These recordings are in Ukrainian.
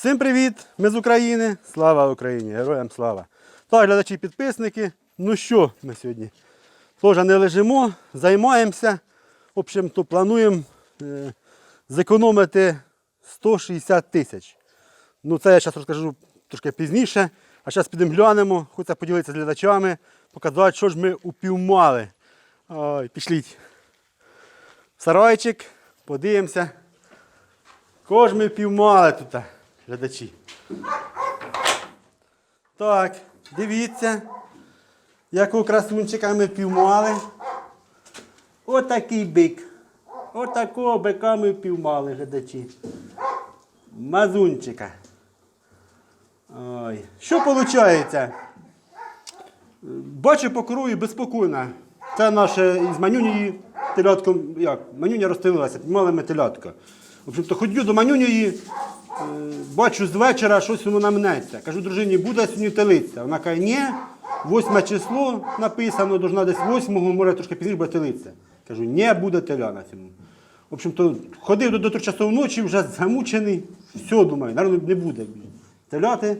Всім привіт! Ми з України. Слава Україні! Героям слава! Так, глядачі підписники. Ну що, ми сьогодні теж не лежимо, займаємося. В общем, то плануємо е, зекономити 160 тисяч. Ну це я зараз розкажу трошки пізніше. А зараз підемо глянемо, хочеться поділитися з глядачами, показати, що ж ми упівмали. Ой, пішліть. Сарайчик, подивимося. Кого ж ми впіймали тут, глядачі. Так, дивіться, якого красунчика ми впіймали. Отакий бик. Отакого бика ми впіймали, глядачі. Мазунчика. Ой. Що виходить? Бачу по крою безпокійно. Це наше із манюнії телятком, як, манюня розстелилася, піднімали ми телятка. В общем-то, ходю до манюнії, бачу з вечора, щось воно мнеться. Кажу, дружині, буде сьогодні телиця. Вона каже, ні, восьме число написано, должна десь восьмого, може трошки пізніше буде телиця. Кажу, ні, буде теля на цьому. В общем-то, ходив до, до 3 часов ночі, вже замучений. Все, думаю, наверное, не буде теляти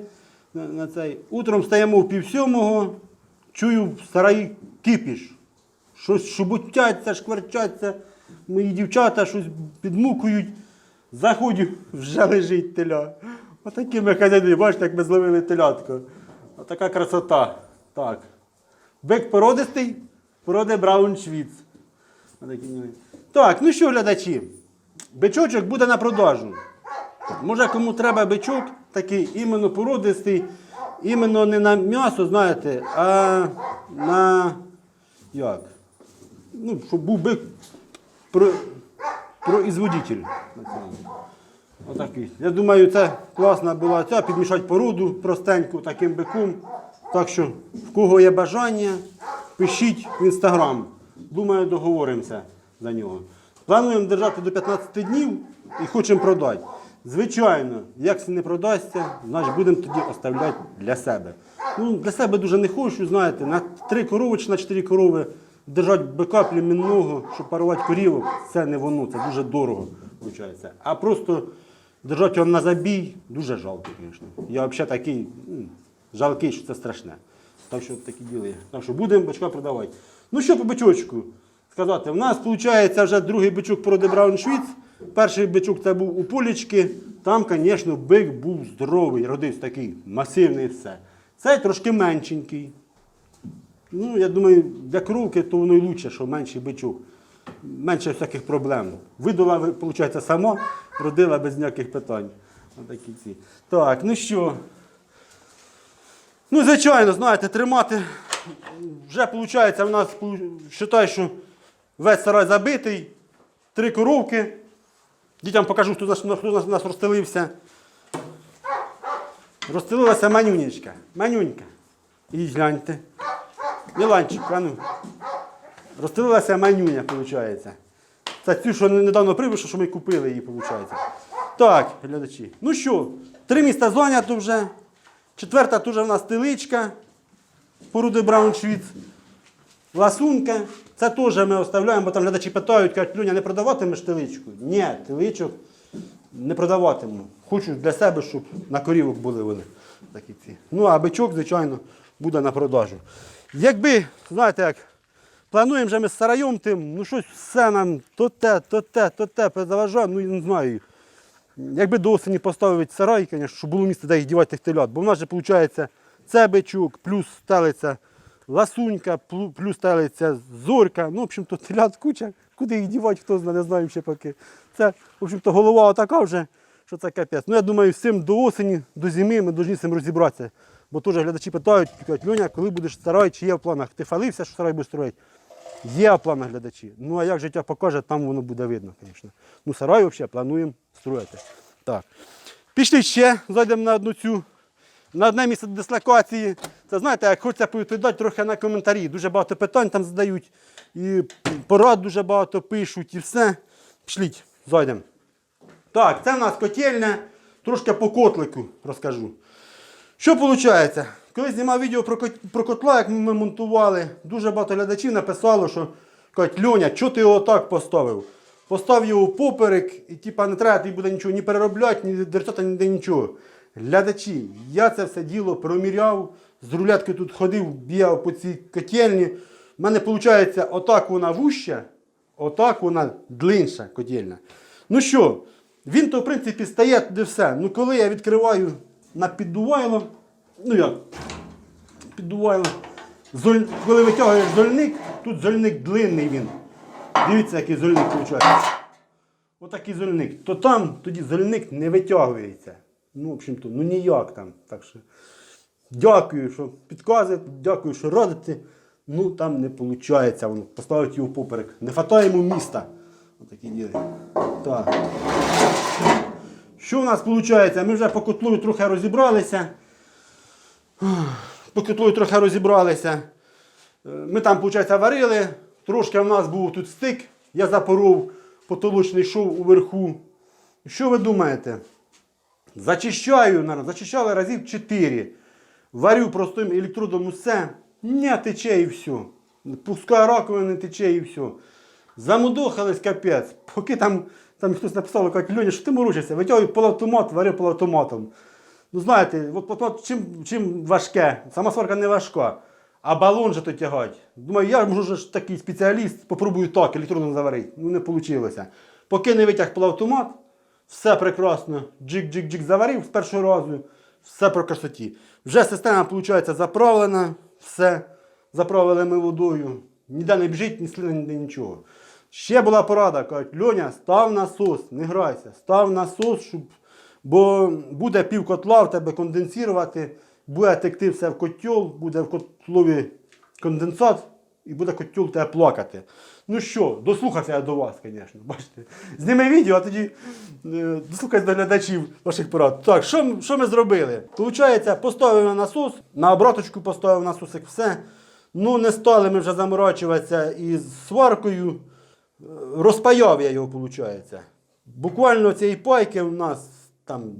на, на цей. Утром стаємо в пів сьомого, чую в сараї кипіш. Щось шубутяться, шкварчаться, мої дівчата щось підмукують. Заходю, вже лежить теля. Отакі ми хазяїни, бачите, як ми зловили телятко. Отака красота. Так. Бик породистий, породи Брауншвіц. Так, ну що, глядачі, бичочок буде на продажу. Може, кому треба бичок, такий іменно породистий, іменно не на м'ясо, знаєте, а на як? Ну, щоб був бик производитель. Отакий. Я думаю, це класна була ця, підмішати породу простеньку таким биком. Так що, в кого є бажання, пишіть в інстаграм. Думаю, договоримося за нього. Плануємо держати до 15 днів і хочемо продати. Звичайно, як це не продасться, значить будемо тоді оставляти для себе. Ну, для себе дуже не хочу, знаєте, на 3 корови чи на 4 корови держати бика племінного, щоб парувати корівок, це не воно, це дуже дорого. Виходить. А просто держати його на забій дуже жалко, звісно. Я взагалі такий жалкий, що це страшне. Так що такі діли. Так що будемо бичка продавати. Ну що по бичочку сказати? У нас виходить вже другий бичок породи Брауншвіц. Перший бичок це був у полічки. Там, звісно, бик був здоровий, родився такий масивний все. Цей трошки меншенький. Ну, я думаю, для коровки то воно і краще, що менший бичок. Менше всяких проблем. Видала, виходить, сама, родила без ніяких питань. Отакі ці. Так, ну що. Ну, звичайно, знаєте, тримати. Вже виходить, у нас вважаю, що весь сарай забитий, три коровки. Дітям покажу, хто, наш- хто нас розстелився. Розстелилася манюнечка. Манюнька. І гляньте. Міланчик, а ну. Розстелилася манюня, виходить. Це цю, що недавно привишу, що ми купили її, виходить. Так, глядачі. Ну що, три міста зайнято вже. Четверта тут в нас тиличка. Породи Брауншвіц. Ласунка. Це теж ми оставляємо, бо там глядачі питають, кажуть, Люня, не продаватимеш тиличку? Ні, тиличок не продаватиму. Хочу для себе, щоб на корівок були вони. Такі ці. Ну, а бичок, звичайно, буде на продажу. Якби, знаєте як, плануємо вже ми з сараєм тим, ну щось все нам то те, то те, то те, заважає, ну не знаю. Якби до осені поставити сарай, звісно, щоб було місце, де їх дівати тих телят. Бо в нас же виходить це бичок, плюс телиця ласунька, плюс телиця зорька. Ну, в общем-то, телят куча. Куди їх дівати, хто знає, не знаю ще поки. Це, в общем-то, голова отака вже, що це капець. Ну, я думаю, цим до осені, до зими ми повинні з цим розібратися. Бо теж глядачі питають, Льоня, коли будеш сарай, чи є в планах? Ти фалився, що сарай будеш строїти? Є в планах глядачі. Ну а як життя покаже, там воно буде видно, звісно. Ну, сарай взагалі плануємо строїти. Так. Пішли ще, зайдемо на одну цю, на одне місце дислокації. Це знаєте, як хочеться повідповідати трохи на коментарі. Дуже багато питань там задають, і порад дуже багато пишуть, і все. Пішліть, зайдемо. Так, це в нас котельня, трошки по котлику розкажу. Що виходить? Коли знімав відео про, кот- про котла, як ми монтували, дуже багато глядачів написало, що кажуть, Льоня, чого ти його так поставив? постав його поперек, і типа не треба тобі буде нічого ні переробляти, ні дерцята, ніде нічого. Глядачі, я це все діло проміряв, з рулеткою тут ходив, бігав по цій котельні. У мене виходить, отак вона вуща, отак вона длинша котельня. Ну що, він то, в принципі, стає туди все. Ну коли я відкриваю на піддувайло, ну як, піддувайло, золь... коли витягуєш зольник, тут зольник длинний він. Дивіться, який зольник виходить. Отакий зольник. То там тоді зольник не витягується. Ну, в общем-то, ну ніяк там. Так що дякую, що підказуєте, дякую, що радите. Ну там не виходить, воно поставити його поперек. Не хватає йому міста. Отакі діли. Так. Що в нас виходить? Ми вже по котлу трохи розібралися. По котлу трохи розібралися. Е, Ми там, виходить, варили. Трошки в нас був тут стик. Я запоров потолочний шов уверху. Що ви думаєте? Зачищаю, наверное, зачищали разів 4. Варю простим електродом усе. Не тече і все. Пускаю раковини, тече і все. Замудохались капець. Поки там, там хтось написав, як Льоня, що ти морочишся? Витягую полуавтомат, варю полуавтоматом. Ну знаєте, от, от, чим, чим важке, сама сварка не важка, а балон же то тягать. Думаю, я можу ж такий спеціаліст, попробую так, електродом заварити. Ну не вийшло. Поки не витяг полуавтомат, все прекрасно. Джик-джик-джик заварив з першого разу, все про красоті. Вже система, виходить, заправлена, все. Заправили ми водою. Ніде не біжить, ні слина, ніде нічого. Ще була порада, кажуть, Льоня, став насос, не грайся, став насос, щоб... бо буде пів котла в тебе конденсувати, буде текти все в котел, буде в котлові конденсат, і буде котел тебе плакати. Ну що, дослухався я до вас, звісно. Бачите. Зніми відео, а тоді е, дослухайся до глядачів ваших порад. Так, що, що ми зробили? Получається, поставив на насос, на обраточку поставив насосик, все. Ну, не стали ми вже заморачуватися із сваркою. Розпаяв я його, виходить. Буквально цієї пайки у нас там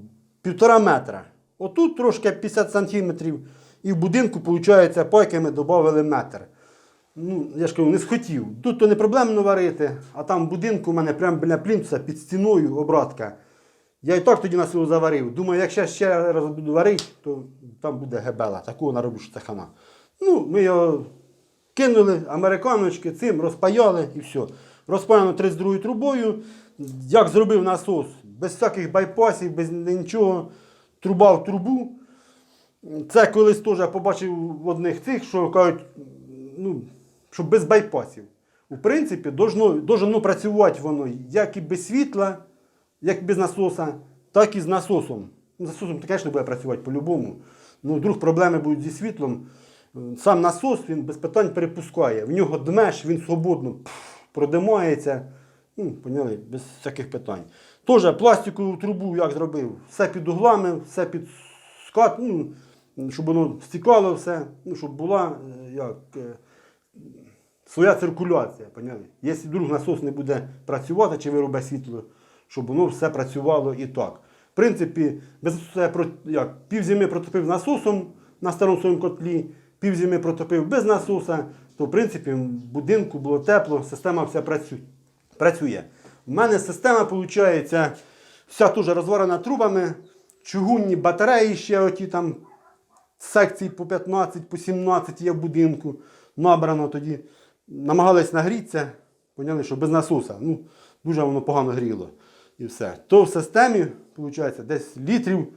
півтора метра. Отут трошки 50 сантиметрів. І в будинку, виходить, пайки ми додали метр. Ну, я ж кажу, не схотів. Тут то не проблемно варити, а там в будинку у мене прямо біля плінтуса під стіною обратка. Я і так тоді на село заварив. Думаю, якщо ще раз буду варити, то там буде гебела. Такого нароблю, що це хана. Ну, ми його кинули, американочки, цим розпаяли і все. Розпаяно 32 трубою. Як зробив насос, без всяких байпасів, без нічого. Труба в трубу. Це колись теж побачив в одних цих, що кажуть, ну, що без байпасів. У принципі, должно, должно працювати воно як і без світла, як і без насоса, так і з насосом. З насосом, звісно, буде працювати по-любому. Ну, вдруг проблеми будуть зі світлом. Сам насос він без питань перепускає. В нього дмеш, він свободно продимається. Ну, поняли, без всяких питань. Теж пластикову трубу як зробив, все під углами, все під скат, ну, щоб воно стікало все, ну, щоб була е, як, е, своя циркуляція. Поняли? Якщо вдруг насос не буде працювати чи виробить світло, щоб воно все працювало і так. В принципі, без як, півзими протопив насосом на старому своєму котлі, півзими протопив без насоса, то в принципі в будинку було тепло, система вся працює. У мене система, виходить, вся теж розварена трубами, чугунні батареї ще оті там секцій по 15, по 17 є в будинку. Набрано тоді. Намагались нагрітися, поняли, що без насоса. Ну, дуже воно погано гріло. І все. То в системі, виходить, десь літрів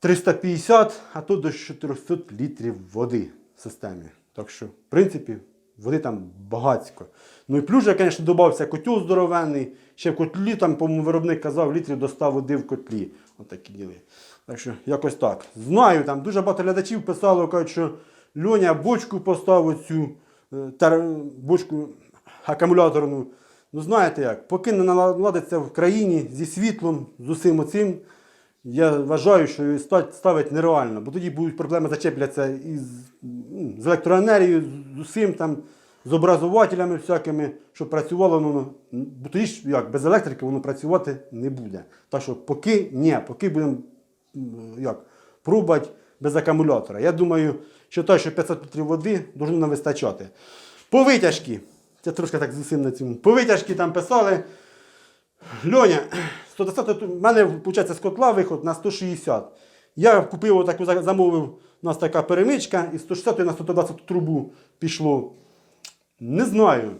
350, а то до 400 літрів води в системі. Так що, в принципі, води там багатько. Ну і плюс, я, звісно, додався котел здоровенний. Ще в котлі, там, по-моєму, виробник казав, літрів до 100 води в котлі. Отакі діли. Так що, якось так. Знаю, там дуже багато глядачів писало, кажуть, що Льоня бочку поставив цю е, тар- бочку акумуляторну. Ну, знаєте як, поки не наладиться в країні зі світлом, з усім оцим, я вважаю, що її ста- ставити нереально, бо тоді будуть проблеми зачепляться із, ну, з електроенергією, з усім там, з образователями всякими, щоб працювало воно. Бо тоді ж як, без електрики воно працювати не буде. Так що поки ні, поки будемо як, пробувати без акумулятора. Я думаю, що те, що 500 літрів води, повинно вистачати. По витяжки. Це трошки так зусим на цьому. По витяжки там писали. Льоня, 110, в мене, виходить, з котла виход на 160. Я купив отаку, замовив, у нас така перемичка, і 160 на 120 трубу пішло. Не знаю.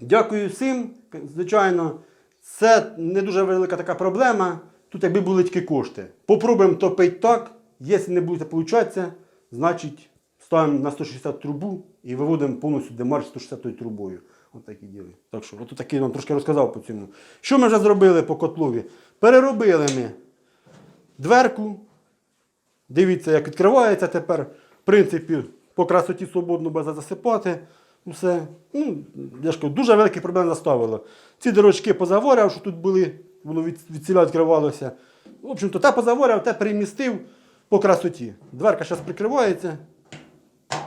Дякую всім. Звичайно, це не дуже велика така проблема. Тут якби були тільки кошти. Попробуємо топити так. Якщо не буде получатися, значить ставимо на 160 трубу і виводимо повністю демарш 160 трубою. От такі діли. Так що, от такий вам трошки розказав по цьому. Що ми вже зробили по котлові? Переробили ми дверку. Дивіться, як відкривається тепер. В принципі, по красоті свободно без засипати. Все. Ну, я ж кажу, дуже великі проблеми заставило. Ці дорожки позаворяв, що тут були, воно від, від ціля відкривалося. В общем-то, те позаворяв, те перемістив по красоті. Дверка зараз прикривається.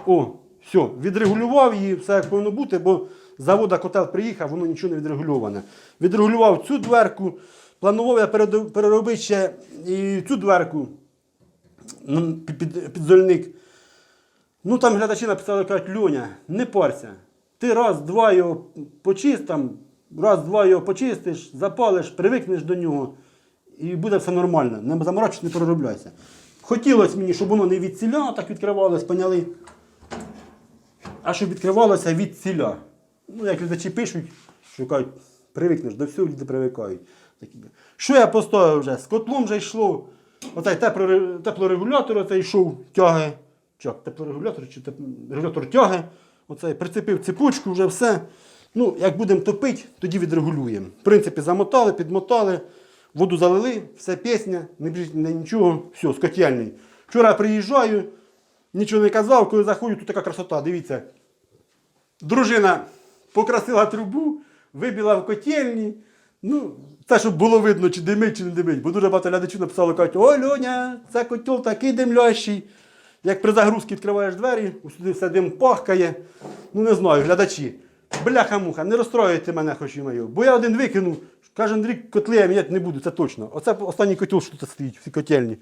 О, все, відрегулював її, все як повинно бути, бо завода котел приїхав, воно нічого не відрегульоване. Відрегулював цю дверку, планував я переробити ще і цю дверку, ну, під, під, підзольник. Ну там глядачі написали, кажуть, Льоня, не парся. Ти раз-два його почист, там, раз-два його почистиш, запалиш, привикнеш до нього, і буде все нормально. Не заморачуйся, не переробляйся. Хотілося мені, щоб воно не від так відкривалось, поняли? А щоб відкривалося від ціля. Ну, як глядачі пишуть, що кажуть, привикнеш до всього, люди привикають. Що я поставив вже? З котлом вже йшло. Оцей теплорегулятор оцей йшов, тяги. Чи теплорегулятор чи регулятор тяги. Оцей прицепив цепочку, вже все. Ну, як будемо топити, тоді відрегулюємо. В принципі, замотали, підмотали, воду залили, все пісня, не біжить не нічого, все, з. Вчора приїжджаю, нічого не казав, коли заходжу, тут така красота. Дивіться, Дружина покрасила трубу, вибіла в котельні. Ну, те, щоб було видно, чи димить, чи не димить. Бо дуже багато глядачів написало, кажуть, о, Льоня, це котел такий димлящий. Як при загрузці відкриваєш двері, усюди все дим пахкає. Ну не знаю, глядачі. Бляха-муха, не розстроюйте мене, хоч і мою. Бо я один викинув, кожен рік котли я міняти не буду, це точно. Оце останній котел, що тут стоїть, всі котельні.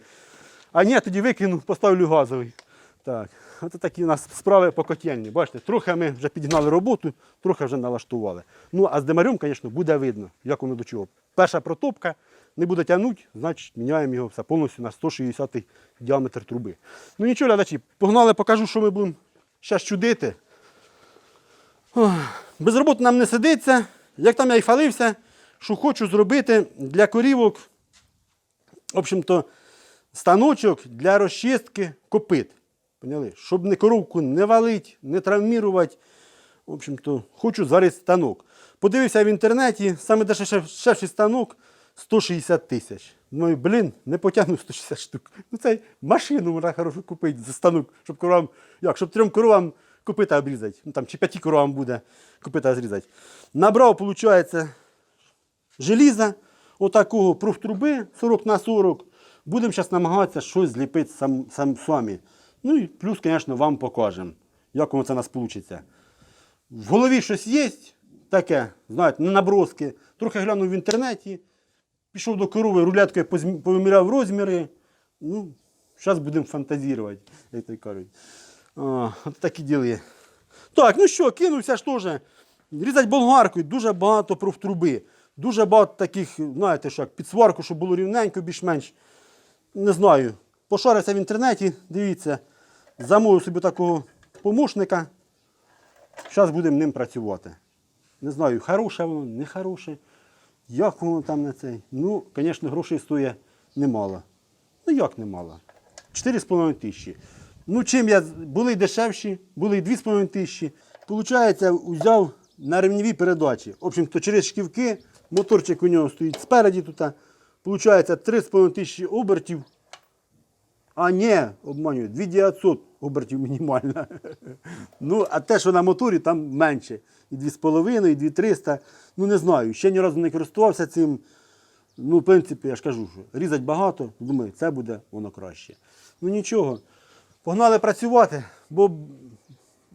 А ні, тоді викину, поставлю газовий. Так, от такі у нас справи по котельні. Бачите, трохи ми вже підігнали роботу, трохи вже налаштували. Ну, а з димарем, звісно, буде видно, як воно до чого. Перша протопка не буде тягнути, значить міняємо його все повністю на 160 діаметр труби. Ну нічого, глядачі, погнали, покажу, що ми будемо зараз чудити. Без роботи нам не сидиться. Як там я й фалився, що хочу зробити для корівок, в общем-то, станочок для розчистки копит. Поняли? Щоб не коровку не валить, не травмірувати. В общем-то, хочу зварити станок. Подивився в інтернеті, саме дешевший станок 160 тисяч. Думаю, блін, не потягну 160 штук. Ну це машину можна хорошу купити за станок, щоб коровам, як, щоб трьом коровам копита обрізати. Ну, там, чи п'яти коровам буде копита зрізати. Набрав, виходить, желіза, отакого профтруби 40 на 40. Будемо зараз намагатися щось зліпити сам, сам, самі. Ну і плюс, звісно, вам покажемо, як воно це у нас вийде. В голові щось є таке, знаєте, на наброски. Трохи глянув в інтернеті, пішов до корови, рулеткою повиміряв розміри. Ну, зараз будемо фантазірувати, як то кажуть. А, от такі діли. Так, ну що, кинувся ж теж. Різать болгаркою, дуже багато профтруби. Дуже багато таких, знаєте, що під сварку, щоб було рівненько, більш-менш. Не знаю. Пошарився в інтернеті, дивіться, замовив собі такого помощника. Зараз будемо ним працювати. Не знаю, хороше воно, не хороше. Як воно там на цей? Ну, звісно, грошей стоїть немало. Ну як немало? 4,5 тисячі. Ну, чим я. Були дешевші, були й 2,5 тисячі. Получається, взяв на ремневі передачі. В общем-то, через шківки, моторчик у нього стоїть спереді тут. Получається 3,5 тисячі обертів. А ні, обманюю, 2900 обертів мінімально. Ну, а те, що на моторі, там менше. І 2,5, і 2,300. Ну, не знаю. Ще ні разу не користувався цим. Ну, в принципі, я ж кажу, що різать багато, думаю, це буде воно краще. Ну нічого. Погнали працювати, бо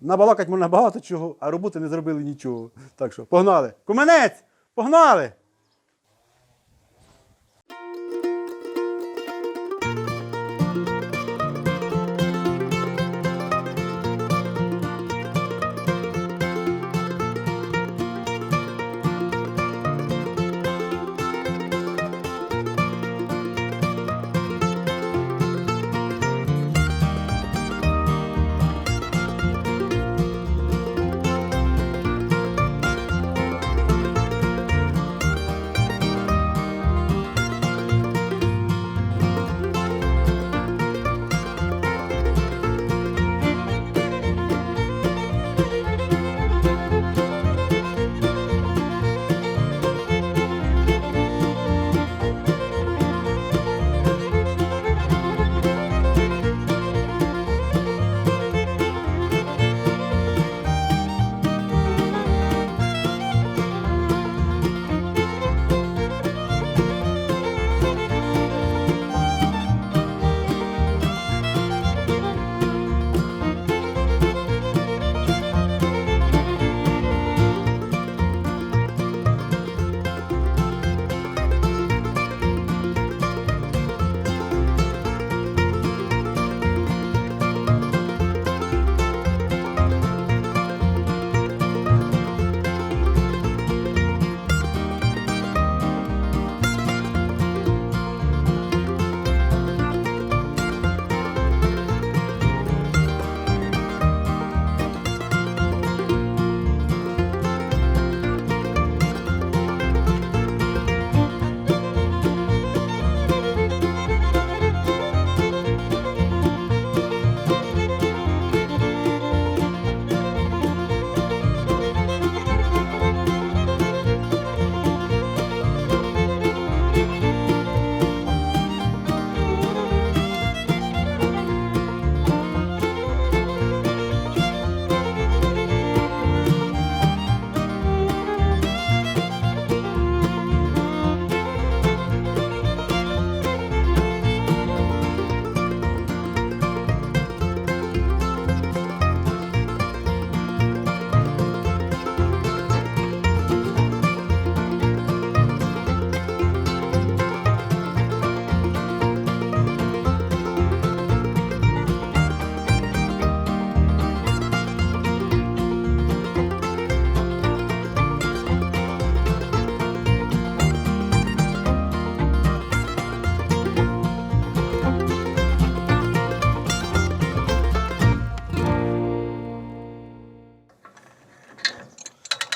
набалакать можна багато чого, а роботи не зробили нічого. Так що, погнали. Куменець! Погнали!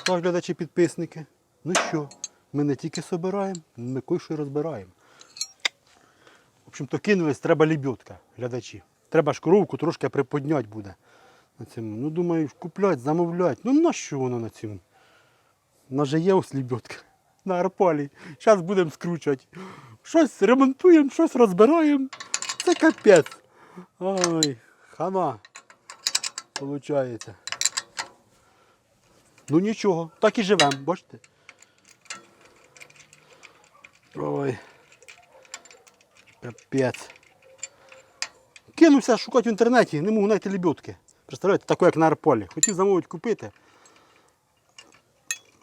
Так, глядачі підписники. Ну що, ми не тільки собираємо, ми кое-що розбираємо. В общем-то, кинулись, треба лебідка, глядачі. Треба ж коровку трошки приподняти буде. На цьому. Ну, думаю, куплять, замовлять. Ну на що воно на цьому? У нас же є ось лебідка. На арпалі. Зараз будемо скручувати. Щось ремонтуємо, щось розбираємо. Це капець. Ой, хана. Получається. Ну нічого, так і живемо, бачите? Ой. Капець. Кинувся шукати в інтернеті, не можу знайти лебідки. Представляєте, таку як на Арполі. Хотів замовити купити.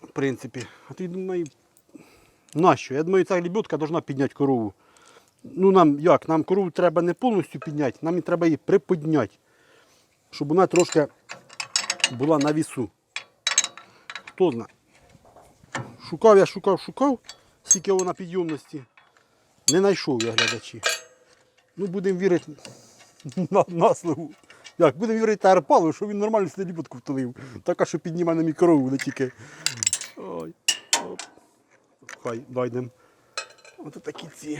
В принципі. А ти думаю, нащо? Я думаю, ця лебідка повинна підняти корову. Ну нам як? Нам корову треба не повністю підняти, нам і треба її приподняти. Щоб вона трошки була на вісу. Хто знає. Шукав я, шукав, шукав, скільки вона підйомності. Не знайшов я глядачі. Ну, будемо вірити на, на слову. Як, будемо вірити Арпалу, що він нормально сюди лібутку втулив. Така, що підніме на мікрову, не тільки. Ой. Оп. Хай дойдемо. Ось такі ці.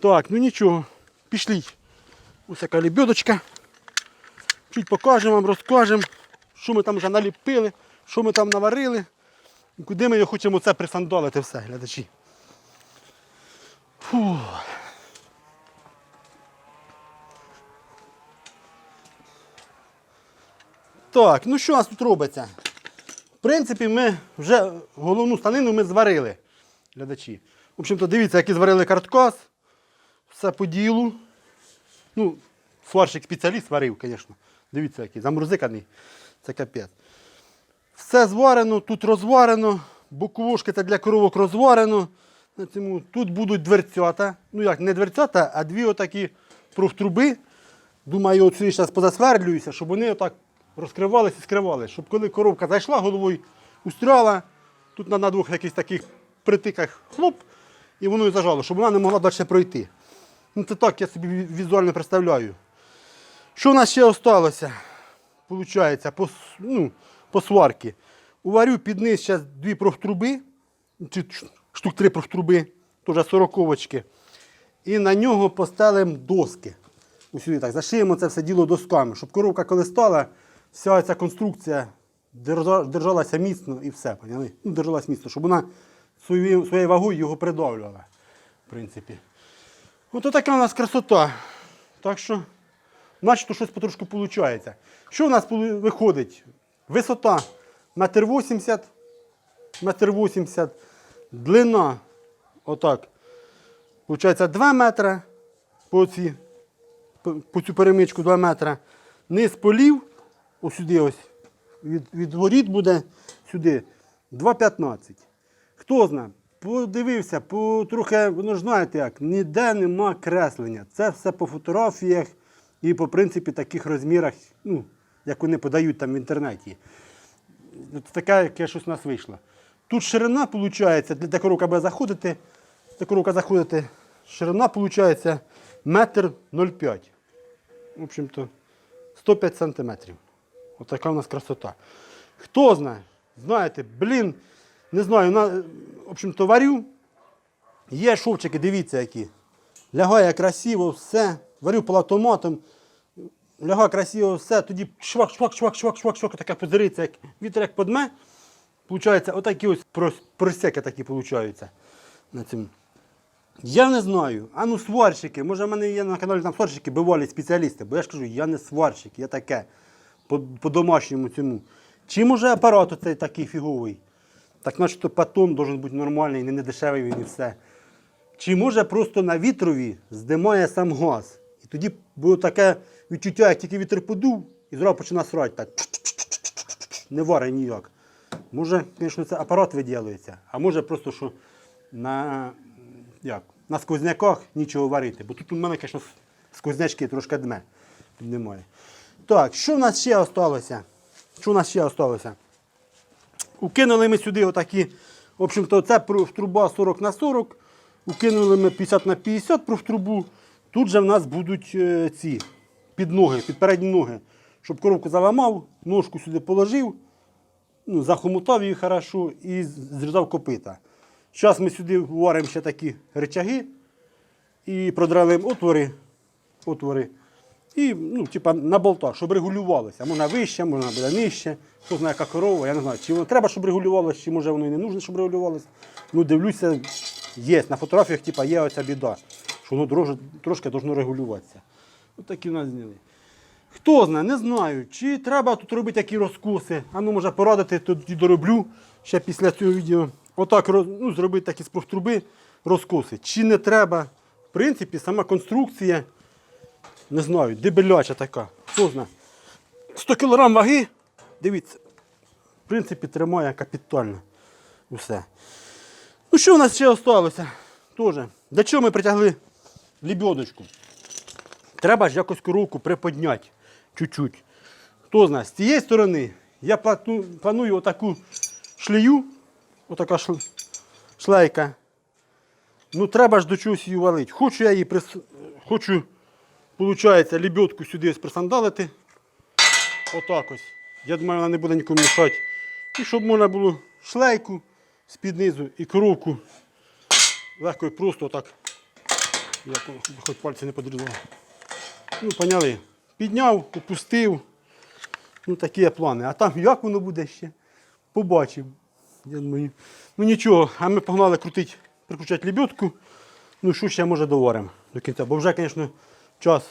Так, ну нічого. Пішліть. Ось яка лебедочка. Чуть покажемо вам, розкажемо, що ми там вже наліпили, що ми там наварили. І куди ми хочемо це присандалити все, глядачі. Фу. Так, ну що у нас тут робиться? В принципі, ми вже головну станину ми зварили, глядачі. В общем-то, дивіться, який зварили карткас. Все по ділу. Ну, сварщик спеціаліст варив, звісно. Дивіться, який замурзиканий. Це капець. Все зварено, тут розварено, боковушки для коровок розварено. Тут будуть дверцята. Ну як, не дверцята, а дві отакі профтруби. Думаю, сюди зараз позасверлююся, щоб вони отак розкривалися і скривалися. Щоб коли коровка зайшла головою, устряла, тут на, двох якихось таких притиках хлоп, і воно і зажало, щоб вона не могла далі пройти. Ну це так я собі візуально представляю. Що в нас ще залишилося? Получається, по, ну, по сварці. Уварю під низ зараз дві профтруби, чи штук три профтруби, теж сороковочки. І на нього постелимо доски. Ось так, зашиємо це все діло досками, щоб коровка коли стала, вся ця конструкція держалася міцно і все. Поняли? Ну, держалася міцно, щоб вона своєю, своєю вагою його придавлювала. В принципі. Ото така у нас красота. Так що, начебто щось потрошку виходить. Що у нас виходить? Висота метр вісімдесят, метр вісімдесят, длина, отак, виходить 2 метри по, по, цю перемичку 2 метри. Низ полів, сюди ось, від, від воріт буде сюди 2,15. Хто знає, подивився, по, трохи, воно ж знаєте як, ніде нема креслення. Це все по фотографіях і по принципі таких розмірах, ну, як вони подають там в інтернеті. От таке, яке щось у нас вийшло. Тут ширина, виходить, для де коровка буде заходити, коровка заходити, ширина виходить метр 0,5. В общем-то, 105 сантиметрів. Отака у нас красота. Хто знає? Знаєте, блін, не знаю, на, в общем-то, варю. Є шовчики, дивіться які. Лягає красиво, все. Варю полатоматом. Лягає красиво все, тоді швак, швак, швак, швак, швак, швак, така позириться, як вітер як подме. Получається, отакі ось прос- просеки такі получаються на цьому. Я не знаю. А ну сварщики. Може, в мене є на каналі там сварщики, бивалі спеціалісти. Бо я ж кажу, я не сварщик, я таке. По, по-домашньому цьому. Чи може апарат оцей такий фіговий? Так начебто патон должен бути нормальний, не дешевий він і все. Чи може просто на вітрові здимає сам газ? І тоді було таке відчуття, як тільки вітер подув, і зразу починає срати так. Не варить ніяк. Може, звісно, це апарат виділюється, а може просто, що на, як, на сквозняках нічого варити. Бо тут у мене, звісно, сквознячки трошки дме. Немає. Так, що в нас ще залишилося? Що в нас ще залишилося? Укинули ми сюди отакі, в общем-то, це профтруба 40 на 40. Укинули ми 50 на 50 профтрубу. Тут же в нас будуть е, ці під ноги, під передні ноги. Щоб коровку заламав, ножку сюди положив. ну, захомутав її хорошо і зрізав копита. Зараз ми сюди варимо ще такі речаги і продралимо отвори, отвори. І ну, типа, на болтах, щоб регулювалося. Можна вище, можна буде нижче. Хто знає, яка корова, я не знаю, чи воно треба, щоб регулювалося, чи може воно і не нужно, щоб регулювалося. Ну, дивлюся, є. На фотографіях типа, є оця біда, що воно трошки, трошки должно регулюватися. Ось такі в нас зняли. Хто знає, не знаю, чи треба тут робити які розкоси. А ну, може порадити, тоді дороблю ще після цього відео. Отак ну, зробити такі з профтруби розкоси. Чи не треба? В принципі, сама конструкція, не знаю, дебеляча така. Хто знає. 100 кг ваги, дивіться, в принципі, тримає капітально усе. Ну що у нас ще залишилося? Для чого ми притягли лебедочку? Треба ж якось коровку приподняти чуть-чуть. Хто знає, з цієї сторони я планую отаку шлею, отака шлейка. Ну треба ж до чогось її валити. Хочу я її прис... хочу, виходить, лебедку сюди присандалити. Отак ось. Я думаю, вона не буде нікому мішати. І щоб можна було шлейку з-під низу і коровку легко і просто отак. Я хоч пальці не подрізав. Ну, поняли. Підняв, опустив. Ну, такі плани. А там як воно буде ще? Побачимо. Я думаю, ну нічого, а ми погнали крутити, прикручати лебедку. Ну, що ще може доваримо до кінця. Бо вже, звісно, час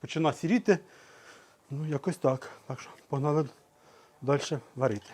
починає сіріти. Ну, якось так. Так що погнали далі варити.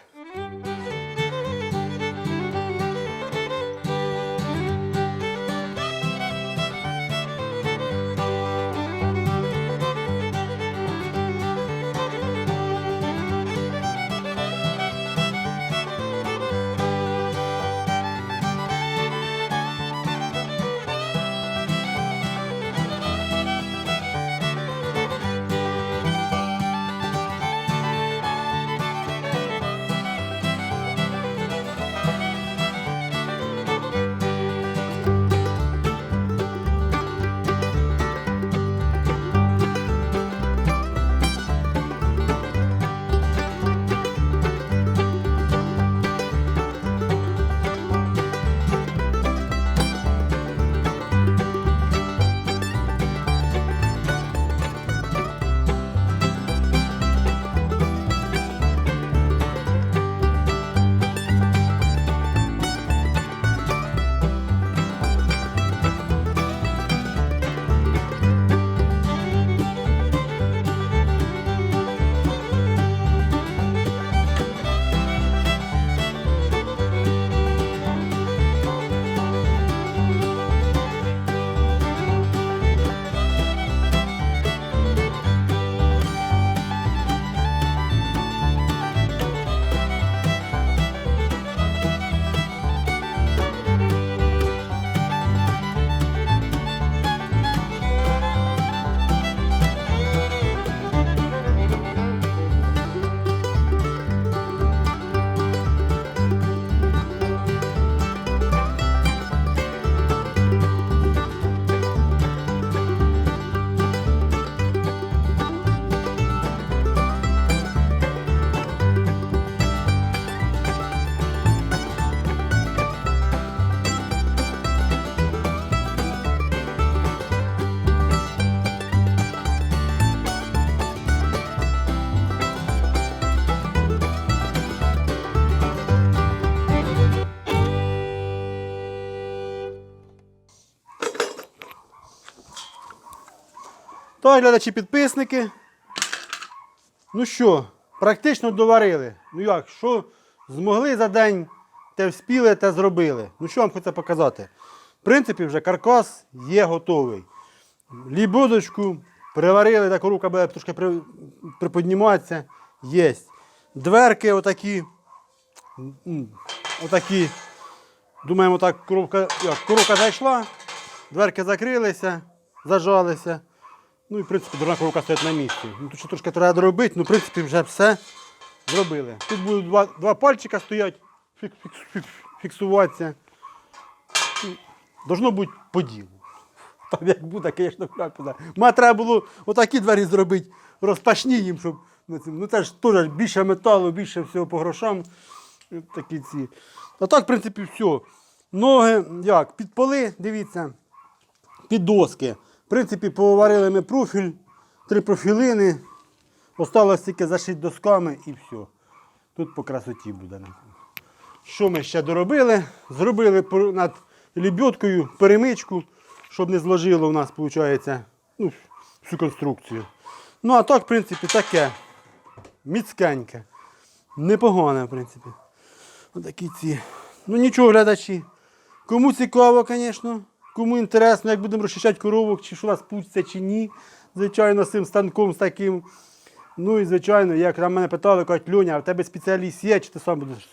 Так, глядачі підписники. Ну що, практично доварили. Ну як, що змогли за день, те вспіли, те зробили. Ну що вам хочу показати? В принципі, вже каркас є готовий. Лібудочку приварили, так рука буде трошки при, приподніматися. Є. Дверки отакі. Отакі. Думаємо, так коробка, як, коробка зайшла, дверки закрилися, зажалися. Ну і в принципі дурна коробка стоїть на місці. Ну, тут ще трошки треба доробити, ну в принципі вже все зробили. Тут будуть два, два пальчика стоять, фік, фік, фік, фіксуватися. Должно бути по ділу. Там як буде, звісно, буде. Ма треба було отакі двері зробити, розпашні їм, щоб ну, це- ж теж більше металу, більше всього по грошам. Такі ці. А так, в принципі, все. Ноги, як, під поли, дивіться, під доски. В принципі, поварили ми профіль, три профілини. Осталось тільки зашити досками і все. Тут по красоті буде. Що ми ще доробили? Зробили над лебідкою перемичку, щоб не зложило у нас, виходить, ну, всю конструкцію. Ну, а так, в принципі, таке. Міцкеньке. Непогане, в принципі. Отакі ці. Ну нічого, глядачі. Кому цікаво, звісно. Кому інтересно, як будемо розчищати коровок, чи що у нас путься, чи ні. Звичайно, з цим станком, з таким. Ну і звичайно, як там мене питали, кажуть, Льоня, а в тебе спеціаліст є, чи ти сам будеш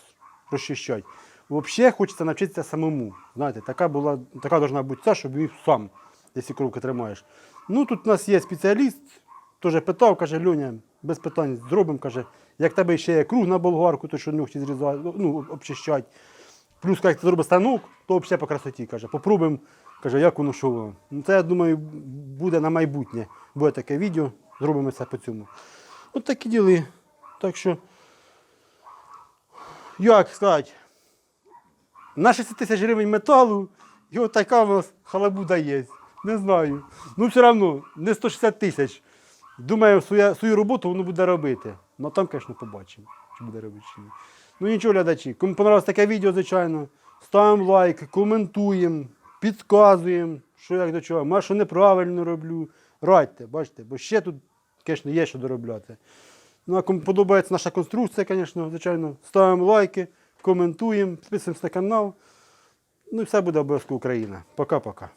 розчищати? Взагалі хочеться навчитися самому. Знаєте, така була, така должна бути ця, щоб він сам, якщо коровки тримаєш. Ну тут у нас є спеціаліст, теж питав, каже, Льоня, без питань зробимо, каже, як тебе ще є круг на болгарку, то що ногті зрізають, ну, обчищать. Плюс, як ти зробиш станок, то взагалі по красоті, каже, попробуємо, каже, як воно що воно. Ну, це, я думаю, буде на майбутнє. Буде таке відео, зробимо це по цьому. От такі діли. Так що, як сказати, на 60 тисяч гривень металу, і от така у нас халабуда є. Не знаю. Ну, все одно, не 160 тисяч. Думаю, своя, свою роботу воно буде робити. Ну там, звісно, побачимо, чи буде робити чи ні. Ну нічого, глядачі. Кому понравилось таке відео, звичайно, ставимо лайк, коментуємо, підказуємо, що як до чого. Може, що неправильно роблю. Радьте, бачите, бо ще тут, звісно, є що доробляти. Ну, а кому подобається наша конструкція, звісно, звичайно, ставимо лайки, коментуємо, підписуємося на канал. Ну і все буде обов'язково Україна. Пока-пока.